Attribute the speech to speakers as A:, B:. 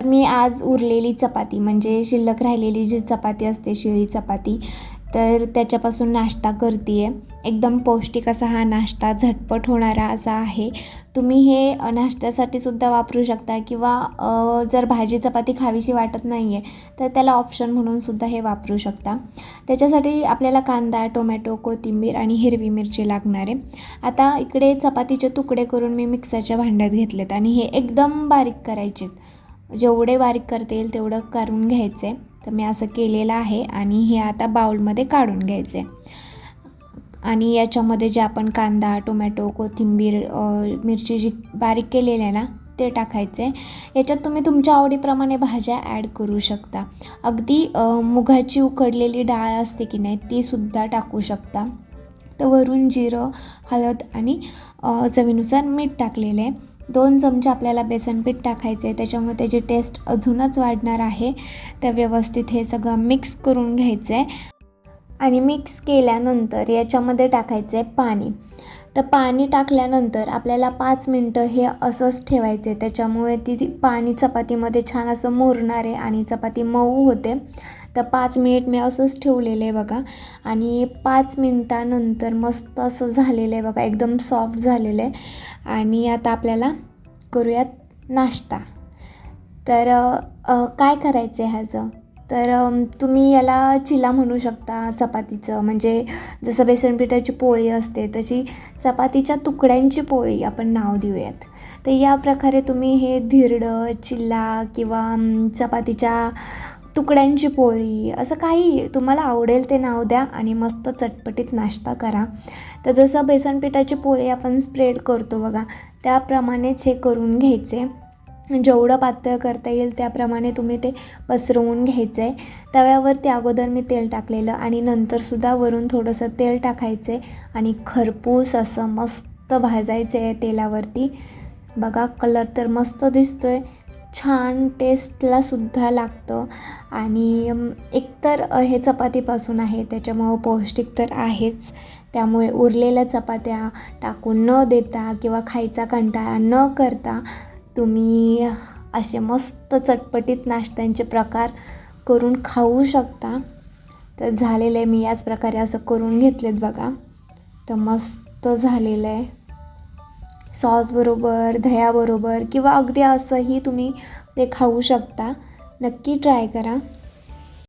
A: मी आज उरलेली चपाती म्हणजे शिल्लक राहिलेली जी चपाती असते शिळी चपाती तर त्याच्यापासून नाश्ता करते आहे एकदम पौष्टिक असा हा नाश्ता झटपट होणारा असा आहे. तुम्ही हे नाश्त्यासाठी सुद्धा वापरू शकता किंवा जर भाजी चपाती खावीशी वाटत नाही आहे तर त्याला ऑप्शन म्हणून सुद्धा हे वापरू शकता. त्याच्यासाठी आपल्याला कांदा टोमॅटो कोथिंबीर आणि हिरवी मिरची लागणार. आहे आता इकडे चपातीचे तुकडे करून मी मिक्सरच्या भांड्यात घेतलेत आणि हे एकदम बारीक करायचेत. जेवढे बारीक करता येईल तेवढं करून घ्यायचं. आहे तर मी असं केलेलं आहे आणि हे आता बाउलमध्ये काढून घ्यायचं. आहे आणि याच्यामध्ये जे आपण कांदा टोमॅटो कोथिंबीर मिरची जी बारीक केलेली आहे ना ते टाकायचे. याच्यात तुम्ही तुमच्या आवडीप्रमाणे भाज्या ॲड करू शकता. अगदी मुगाची उकडलेली डाळ असते की नाही तीसुद्धा टाकू शकता. तर वरून जिरं हळद आणि चवीनुसार मीठ टाकलेलं. आहे दोन चमचे आपल्याला बेसन पीठ टाकायचं आहे त्याच्यामुळे त्याची टेस्ट अजूनच वाढणार आहे. तर व्यवस्थित हे सगळं मिक्स करून घ्यायचं आहे आणि मिक्स केल्यानंतर याच्यामध्ये टाकायचं आहे पाणी. तर पाणी टाकल्यानंतर आपल्याला पाच मिनटं हे असंच ठेवायचं आहे त्याच्यामुळे ती ती पाणी चपातीमध्ये छान असं मुरणार आहे आणि चपाती मऊ होते. तर पाच मिनिट मी असंच ठेवलेलं आहे बघा. आणि पाच मिनटानंतर मस्त असं झालेलं आहे बघा. एकदम सॉफ्ट झालेलं आहे. आणि आता आपल्याला करूयात नाश्ता. तर काय करायचं आहे ह्याचं? तर तुम्ही याला चिला म्हणू शकता चपातीचं. म्हणजे जसं बेसन पिठाची पोळी असते तशी चपातीच्या तुकड्यांची पोळी आपण नाव देऊयात. तर या प्रकारे तुम्ही हे धिरडं चिल्ला किंवा चपातीच्या तुकड्यांची पोळी असं काही तुम्हाला आवडेल ते नाव द्या आणि मस्त चटपटीत नाश्ता करा. तर जसं बेसन पिठाची पोळी आपण स्प्रेड करतो बघा त्याप्रमाणेच हे करून घ्यायचे. जेवढं पातळ करता येईल त्याप्रमाणे तुम्ही ते पसरवून घ्यायचं आहे तव्यावरती अगोदर मी तेल टाकलेलं आणि नंतरसुद्धा वरून थोडंसं तेल टाकायचं आहे आणि खरपूस असं मस्त भाजायचं आहे तेलावरती. बघा कलर तर मस्त दिसतो आहे छान टेस्टला सुद्धा लागतं. आणि एकतर हे चपातीपासून आहे त्याच्यामुळं पौष्टिक तर आहेच. त्यामुळे उरलेल्या चपात्या टाकून न देता किंवा खायचा कंटाळा न करता तुम्ही असे मस्त चटपटीत नाश्त्यांचे प्रकार करून खाऊ शकता. तर झालेलं आहे मी याच प्रकारे असं करून घेतलेत बघा. तर मस्त झालेलं आहे. सॉसबरोबर दह्याबरोबर किंवा अगदी असंही तुम्ही ते खाऊ शकता. नक्की ट्राय करा.